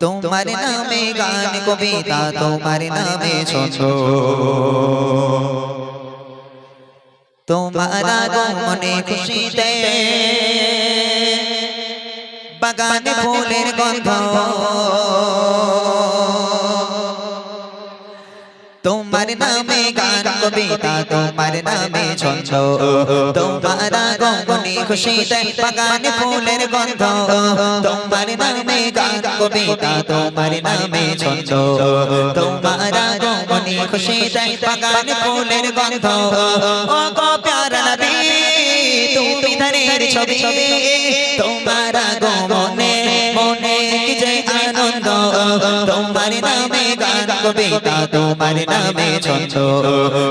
তোমার নামে গান কবিতা তোমার নামে ছন্দ তোমার মনে খুশিতে বাগানে ফুলের গন্ধ। তোমার নামে গান কবিতা, তোমার নামে ছন্দ। তোমার বাগানে ফুলের গন্ধ। তোমার নামে গান তোমার নামে ছন্দ। তোমার ফুলের গন্ধ। ও গো তুমি ধরের ছবি। তোমার আনন্দ তোমার নামে গান কবিতা, তোমার নামে ছন্দ।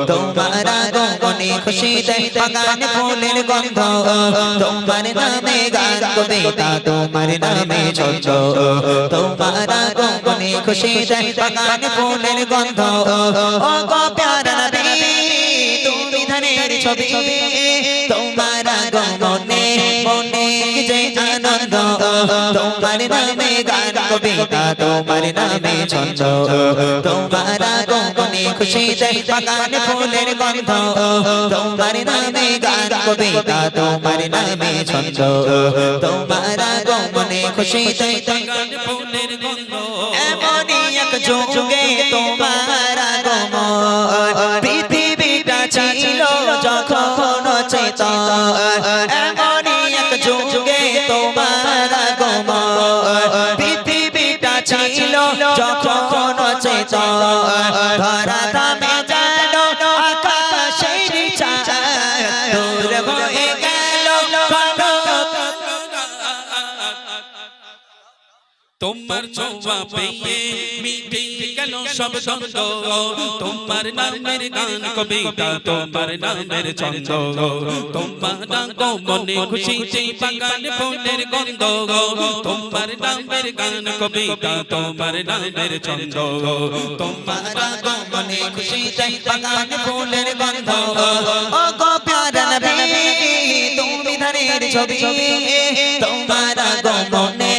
তোমার আগমনে খুশিতে বাগান ফুলের গন্ধ। তোমার নামে গান কবিতা, তোমার নামে ছন্দ। তোমার আগমনে খুশিতে বাগান ফুলের গন্ধ। ও গো প্যারা তুমি ধনের ছবি। তোমার যে আনন্দ তোমার নামে গান কবিতা, তোমার নামে ছন্দ। তোমার আগমনে খুশিতে বাগান ফুলের গন্ধ। তোমার নামে গান কবিতা, তোমার নামে ছন্দ। তোমার আগমনে খুশিতে গান ফুলের গন্ধ। এমনই এক যুগে তোমার তোমার ছোঁয়া পেয়ে মিটে গেল সব দ্বন্দ্ব। তোমার নামের গান কবিতা তোমার নামের ছন্দ। তোমার আগমনে খুশিতে বাগান ফুলের গন্ধ। তোমার নামের গান কবিতা তোমার নামের ছন্দ। তোমার আগমনে খুশিতে বাগান ফুলের গন্ধ। ও গো প্যারা নবী তুমি ধরের ছবি। তোমার আগমনে মনে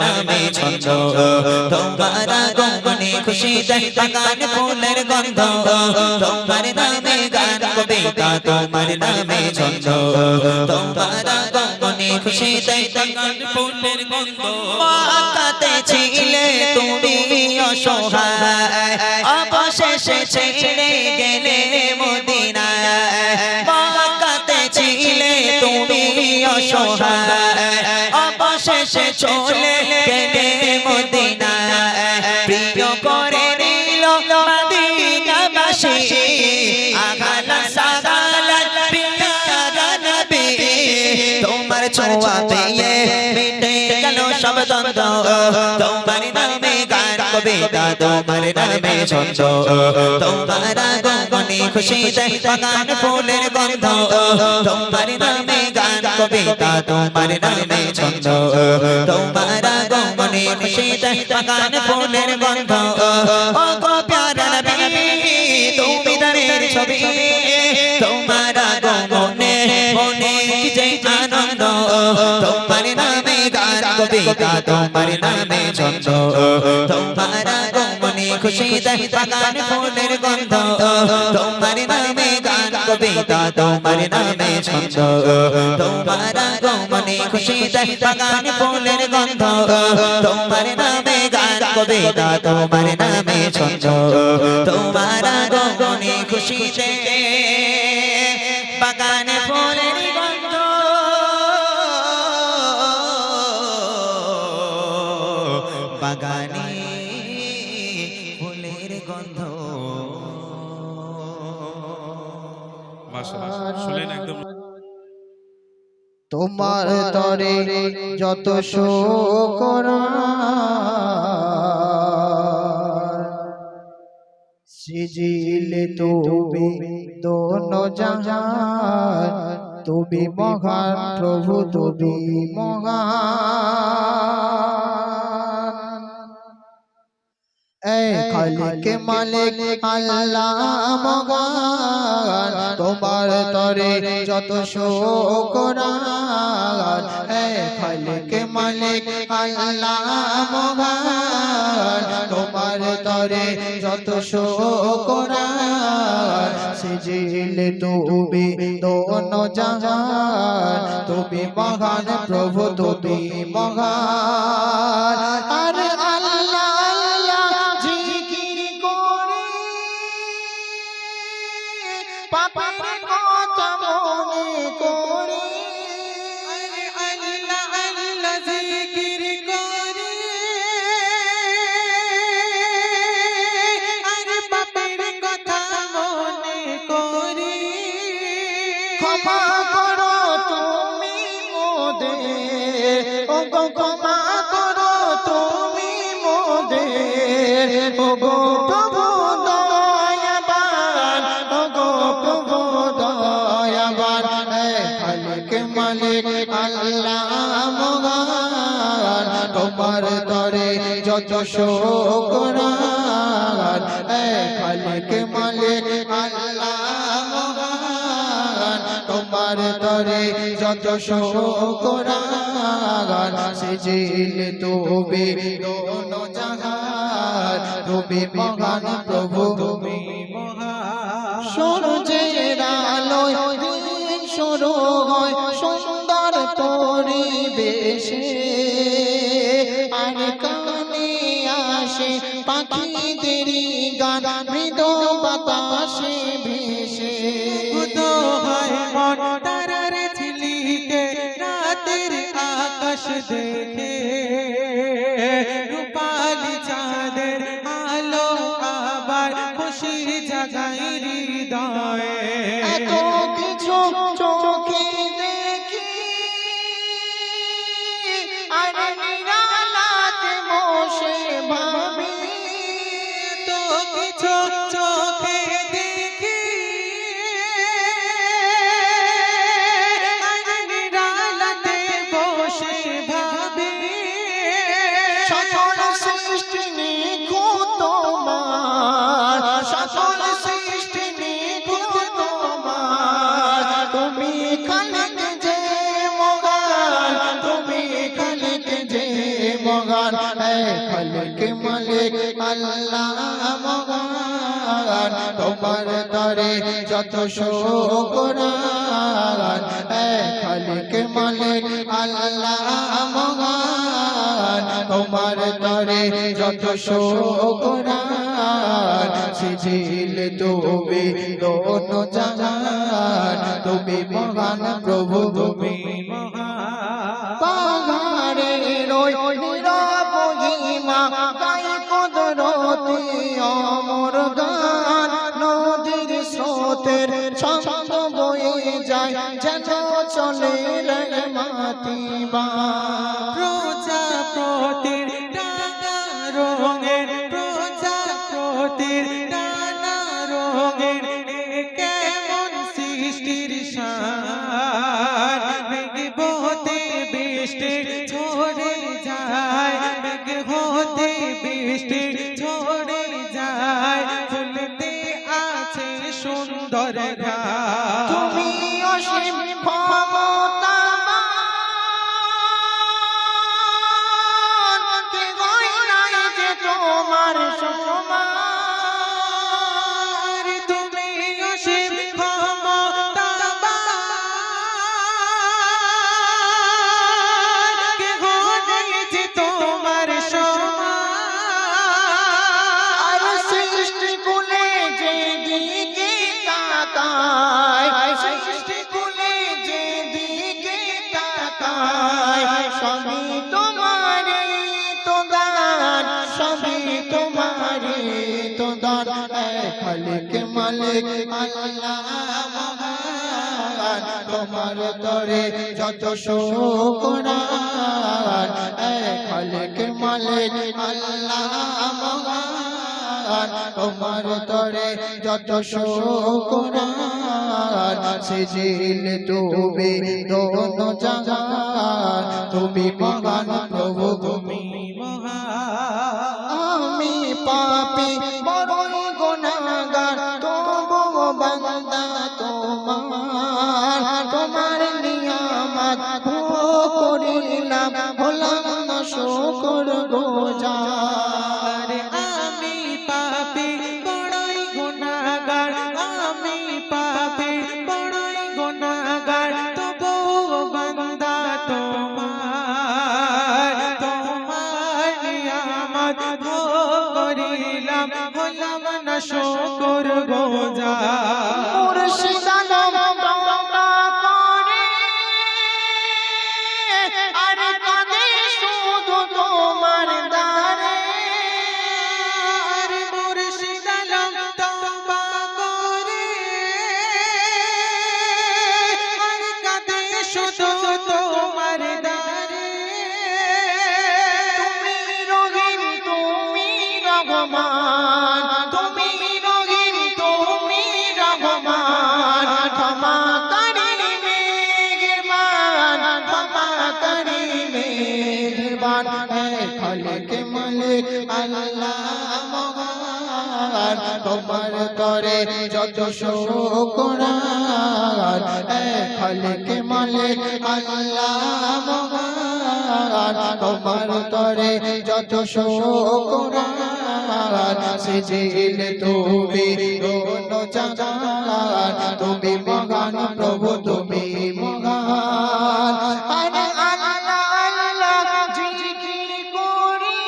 নামে ছন্দ। তোমার আগমনে খুশিতে বাগান ফুলের গন্ধ। তোমার নামে গান কবিতা তোমার নামে ছন্দ। তোমার আগমনে খুশিতে গান ফুলের গন্ধ। মক্কাতে ছিলে তুমি অসহায়। অবশেষে ছেড়ে গেলে মদিনায়। মক্কাতে ছিলে তুমি অসহায়। অবশেষে চলে মদিনাবাসী আগালা সাগালা প্রিয়া নবী। তোমার ছোঁয়া পেয়ে মিটে গেল সব দ্বন্দ্ব। তোমার নামে গান কবিতা তোমার নামে ছন্দ। তোমার আগমনে খুশিতে বাগান ফুলের গন্ধ। তোমার নামে গান কবিতা তোমার নামে ছন্দ। তোমার আগমনে খুশিতে বাগান ফুলের গন্ধ। ও গো প্যারা ছবি তোমার আগমনে মনে যে আনন্দ। তোমার নামে গান তোমার নামে ছন্দ। তোমার বাগান ফুলের গন্ধ। তোমার নামে গান তোমার নামে ছন্দ। তোমার বাগান ফুলের গন্ধ। তোমার নামে গান তোমার নামে ছন্দ। তোমার খুশিতে বাগানে ফুলের গন্ধ বাগানে ফুলের গন্ধ। মাশাআল্লাহ শুনলেন একদম। তোমার তরে যত শোকর সিজিলে তুমি দোনো জাহান তুমি মহান প্রভু তুমি মহান। খালিক মালিক আল্লাহ মগান তোমার তরে যত শোকরান। খালিক মালিক আল্লাহ মগান তোমার তরে যত শোকরান। সিজিল তুমি দোনো জাহান। তুমি মহান প্রভু তুমি মহান। মালিক আল্লাহ মগান তোমার তরে যত শোকরান খালিক মালিক আল্লাহ মগান তোমার তরে যত শোকরান সেজিল তুমি দোনো জাহান। তুমি মহান প্রভু, তুমি সূর্যের আলোয় দিন হয় পরিবেশে আর কানে আসে পাখিদের গান, মৃদ বাতাসে ভেসে। উদয় মন তারার ঝিলিকে, রাতের আকাশ দেখে। খালিক মালিক আল্লাহ মগান তোমার তরে যত শোকরান। খালিক মালিক আল্লাহ মগান তোমার তরে যত শোকরান। সিজিল তুমি দোনো জাহান। তুমি মহান প্রভু, তুমি পাহাড়ে রই নিরাপহিমা গাই কদরতি অমর গান নদীর স্রোতের ছন্দ বয়ে যায় যেন চলে রে মাতিবা তাকায়, সৃষ্টি কুলে যে দিকে তাকায়, সবই তোমারে তো দান, সবই তোমারে তো দান। খালিক মালিক আল্লাহ তোমার তরে যত শোকরান। এ খালিক মালিক আল্লাহ তোমার তরে যত শোকরান সেজিল তুমি দোনো জাহান। তুমি মহান প্রভু, তুমি আমি পাপি, বড়ই গুনাহগার তবু বান্দা তোমার। তোমার নিয়ামত ভোগ করিলাম হলাম না শুকর গোজার। করিলাম হলাম না শুকর গোজার মুর্শিদ তোমার তরে যত শুকরান মালিক আল্লাহ তোমার তরে যত সেজিল তুমি তুমি মহান প্রভু, তুমি জিকির করি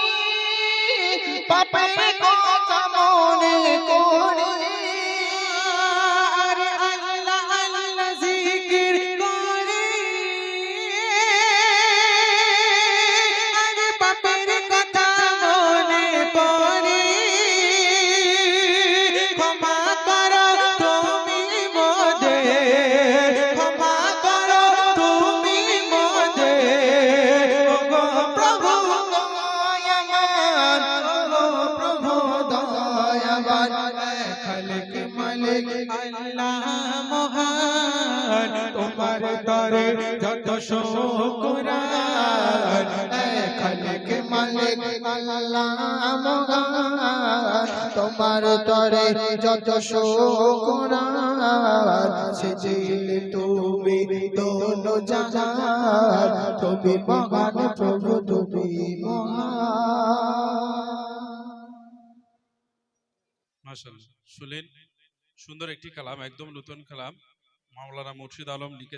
তোমার তরে যত শুকরান খালিক মালিক? আল্লাহ তোমার তরে যত শুকরান তুমি দোনো জাহান। তুমি মহান প্রভু, তুমি মহান। শুনলেন? সুন্দর একটি কালাম, একদম নতুন কালাম। মাওলানা মুর্শিদ আলম লিখে